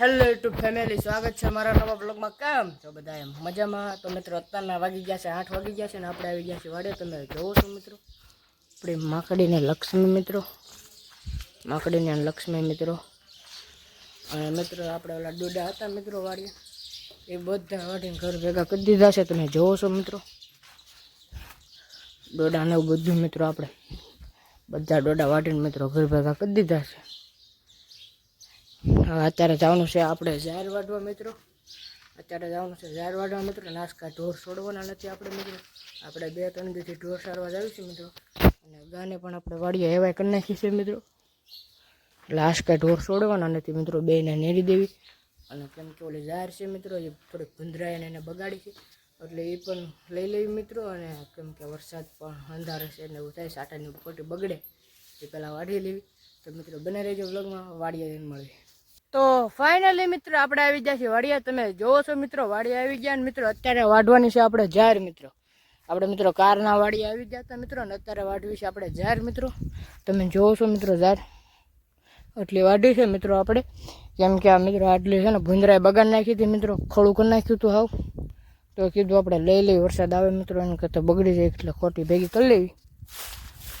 Hello YouTube family સ્વાગત છે મારા નવા બ્લોગમાં કેમ છો બધા એમ? મજામાં? તો મિત્રો, અત્યારના વાગી ગયા છે, આઠ વાગી ગયા છે ને આપણે આવી ગયા છે વાડે. તમે જોવો છો મિત્રો? આપણે માકડીને લક્ષ્મી મિત્રો. માકડીને લક્ષ્મી મિત્રો. અને મિત્રો, આપણે ઓલા ડોડા હતા મિત્રો વાડીએ. એ બધા વાડીને ઘર ભેગા કરી દીધા છે. તમે જોવો છો મિત્રો? ડોડાને બધું મિત્રો આપણે. બધા ડોડા વાટીને મિત્રો ઘર ભેગા કરી દીધા છે. અત્યારે જવાનું છે આપણે ઝાર વાઢવા મિત્રો. અત્યારે જવાનું છે ઝાર વાઢવા મિત્રો. નાસ્કા ઢોર છોડવાના નથી આપણે મિત્રો. આપણે બે ત્રણ દિવસથી ઢોર સારવા જાવીશું મિત્રો. અને ગાને પણ આપણે વાડીએ એવાય કરી નાખી છે મિત્રો. એટલે આસકા ઢોર છોડવાના નથી મિત્રો. બેને નેરી દેવી. અને કેમ કે ઓલી ઝાર છે મિત્રો, એ થોડીક ભૂંધરાય અને એને બગાડી છે. એટલે એ પણ લઈ લેવી મિત્રો. અને કેમ કે વરસાદ પણ અંધારે છે ને એવું થાય સાટાની પોટી બગડે. એ પહેલાં વાઢી લેવી. તો મિત્રો બને રહેજો વ્લોગમાં વાડીએ મળીએ. તો ફાઇનલી મિત્રો આપણે આવી ગયા છીએ વાડિયા. તમે જોવો છો મિત્રો, વાડિયા આવી ગયા ને મિત્રો, અત્યારે વાઢવાની છે આપણે જાહેર મિત્રો. આપણે મિત્રો કારના વાડિયા આવી ગયા હતા મિત્રો, ને અત્યારે વાઢવી છે આપણે જાહેર મિત્રો. તમે જોવો છો મિત્રો જાહેર. એટલી વાઢી છે મિત્રો આપણે. કેમ કે આ મિત્રો આટલી છે ને ભૂંદરાએ બગાડ નાખી હતી મિત્રો, ખોળું કરી નાખ્યું હતું હાવ. તો કીધું આપણે લઈ લઈ વરસાદ આવે મિત્રો, એને કરતાં બગડી જાય એટલે ખોટી ભેગી કરી લેવી.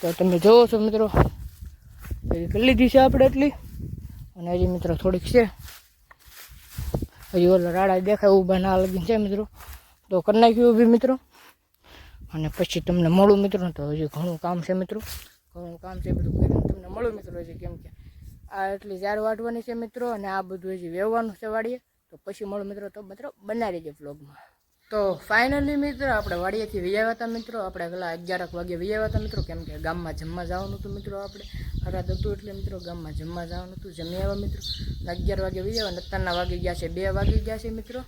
તો તમે જોવો છો મિત્રો, ભેગી કરી લીધી છે આપણે એટલી અને હજી મિત્રો થોડીક છે. હજી ઓલા રાડા દેખાય ઊભા ના લગી છે મિત્રો. તો કરી નાખ્યું ઊભી મિત્રો. અને પછી તમને મળું મિત્રો, તો હજી ઘણું કામ છે મિત્રો. ઘણું કામ છે બધું કરીને તમને મળું મિત્રો હજી કેમ કે આ એટલી ઝાડ વાટવાની છે મિત્રો, અને આ બધું હજી વેવવાનું છે વાડીએ. તો પછી મળું મિત્રો તો મિત્રો બનાવી દેજો વ્લોગમાં તો ફાઇનલી મિત્રો, આપણે વાડીએથી વિયાવ્યા હતા મિત્રો. આપણે પેલા અગિયારક વાગે વિયાવ્યા હતા મિત્રો. કેમ કે ગામમાં જમવા જવાનું હતું મિત્રો આપણે. હરાદ હતું એટલે મિત્રો ગામમાં જમવા જવાનું હતું. જમી આવ્યા મિત્રો. અગિયાર વાગે વિયાવ્યા અને અત્યારના વાગી ગયા છે બે, વાગી ગયા છે મિત્રો.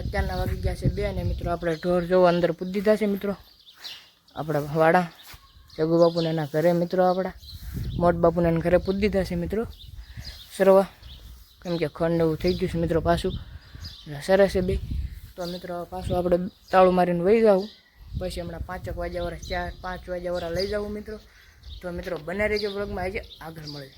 અત્યારના વાગી ગયા છે બે અને મિત્રો આપણે ઢોર જોવા અંદર પૂજી દીધા છે મિત્રો. આપણા વાડા જગુ બાપુને એના ઘરે મિત્રો આપણા. મોટ બાપુને એના ઘરે પૂજી દીધા છે મિત્રો. સરવા. કેમ કે ખંડ એવું થઈ ગયું છે મિત્રો પાછું. સરસ છે બે. તો મિત્રો પાછું આપણે તાળું મારીને વહી જાઉં. પછી હમણાં પાંચેક વાગ્યા વાળા ચાર, પાંચ વાગ્યા વાળા લઈ જાવું મિત્રો. તો મિત્રો બને રહેજો બ્લોગમાં આજે આગળ મળે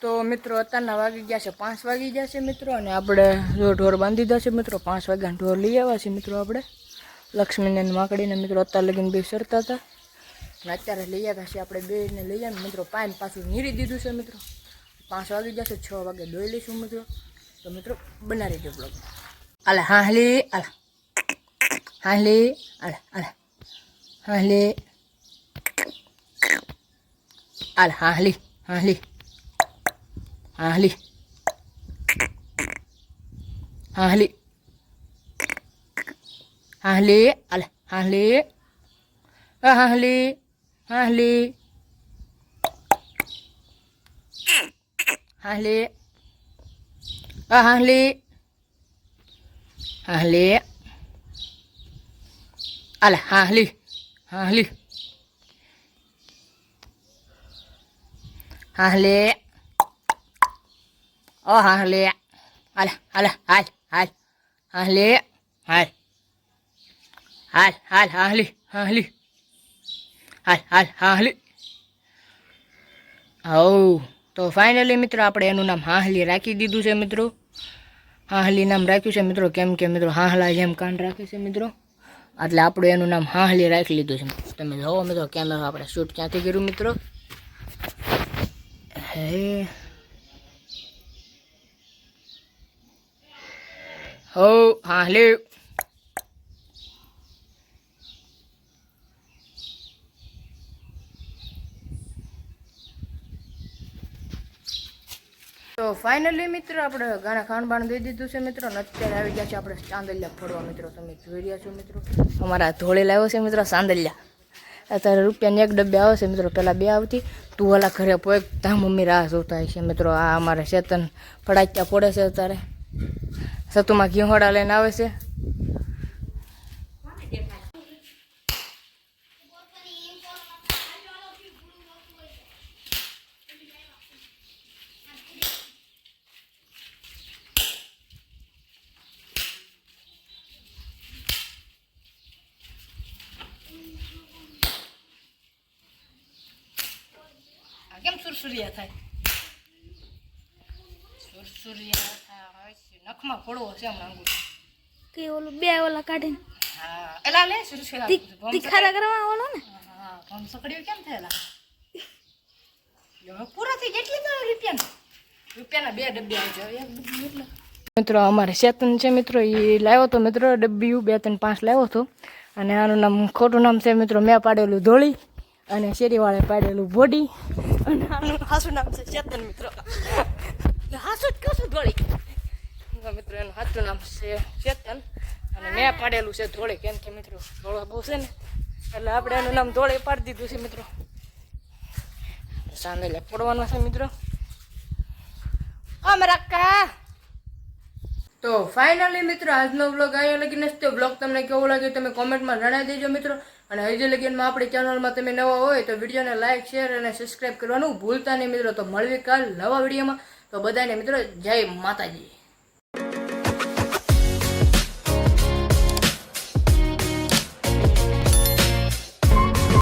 તો મિત્રો, અત્યારના વાગી ગયા છે પાંચ વાગી ગયા છે મિત્રો, અને આપણે જો ઢોર બાંધી દીધા છે મિત્રો, પાંચ વાગ્યા ઢોર લઈ આવ્યા છે મિત્રો આપણે. લક્ષ્મીને માકડીને મિત્રો અત્યારે લગીને બે સરતા હતા. અને અત્યારે લઈ આવ્યા છે આપણે બેને લઈ આવ્યા મિત્રો પાન પાછું નીરી દીધું છે મિત્રો. પાંચ વાગી ગયા છે, છ વાગે દોઈ લઈશું મિત્રો. તો મિત્રો, બનાવી દો બ્લોગ આલે, હાંહલી, આલા. હાંહલી, આલા આલા. હાંહલી. આલા, હાંહલી, હાહલી. હાહલી હાહલી હાહલી આલે હાહલી આ હાહલી હાહલી હાહલી આ હાહલી હાહલી આલે હાહલી હાહલી હાહલી ઓ હાહલી હાલે હાલે હાલ હાલ હાહલી Hal. હાલ હાલ hal, hal. હાલ હાલ હાહલી હવ તો ફાઇનલી મિત્રો આપણે એનું નામ હાહલી રાખી દીધું છે મિત્રો. હાહલી નામ રાખ્યું છે મિત્રો. કેમ કે મિત્રો હાહલા જેમ કાન રાખે છે મિત્રો. એટલે આપણું એનું નામ હાહલી રાખી લીધું છે. તમે જોવો મિત્રો કેમેરો આપણે શૂટ ક્યાંથી કર્યું મિત્રો? હે. હો હાહલી તો ફાઇનલી મિત્રો આપણે ઘણા ખાણ બાણ દઈ દીધું છે મિત્રો, અને અત્યારે આવી ગયા છે આપણે ચાંદલિયા ફોડવા મિત્રો. તમે જોઈ રહ્યા છો મિત્રો, અમારા ધોળે લાવ્યો છે મિત્રો ચાંદલિયા અત્યારે રૂપિયાની એક ડબ્બે આવે છે મિત્રો પહેલાં બે આવતી. તું ઓલા ઘરે પોઈક તા મમ્મી રાહ જોતા છે મિત્રો, આ અમારે ચેતન પડાચ્યા પડે છે અત્યારે. સતુમાં ઘીહોડા લઈને આવે છે કેમ સુરસુરિયા થાય સુરસુરિયા થાય. નખમાં ફોડવો છે હમણાં અંગૂઠો. કે ઓલું બે ઓલા કાઢીને. હા એલા લે સુરસુરિયા તીખારા કરવા ઓલો ને? હા ભમ સકડીઓ કેમ થયેલા? હવે પૂરા થઈ કેટલી તો રૂપિયાના? રૂપિયાના બે ડબ્બે આવશે હવે એક ડબ્બી એટલે. મિત્રો અમારે ચેતન છે મિત્રો એ લાવ્યો હતો મિત્રો ડબ્બી બે ત્રણ પાંચ લાવ્યો હતો. અને આનું નામ ખોટું નામ છે મિત્રો મેં પાડેલું ધોળી અને શેરીવાળે પાડેલું બોડી અને આનું હાસું નામ છે ચેતન મિત્રો. હાસું જ કહું ધોળી. મિત્રો સાચું નામ છે ચેતન અને મેં પાડેલું છે ધોળે. કેમ કે મિત્રો, ધોળો બહુ છે ને? એટલે આપણે એનું નામ ધોળે પાડી દીધું છે, મિત્રો. લે પડવાનો છે, મિત્રો. કા તો ફાઇનલી મિત્રો, આજનો બ્લોગ અહીંયા લગીને જ તે વ્લોગ તમને કેવો લાગ્યો તમે કોમેન્ટમાં જણાવી દેજો, મિત્રો. અને હજી લગીનમાં આપણી ચેનલમાં તમે નવા હોય તો વિડીયોને લાઇક શેર અને સબસ્ક્રાઇબ કરવાનું ભૂલતા નહીં, મિત્રો. તો મળવી કાલ નવા વિડીયોમાં તો બધાને, મિત્રો, જય માતાજી.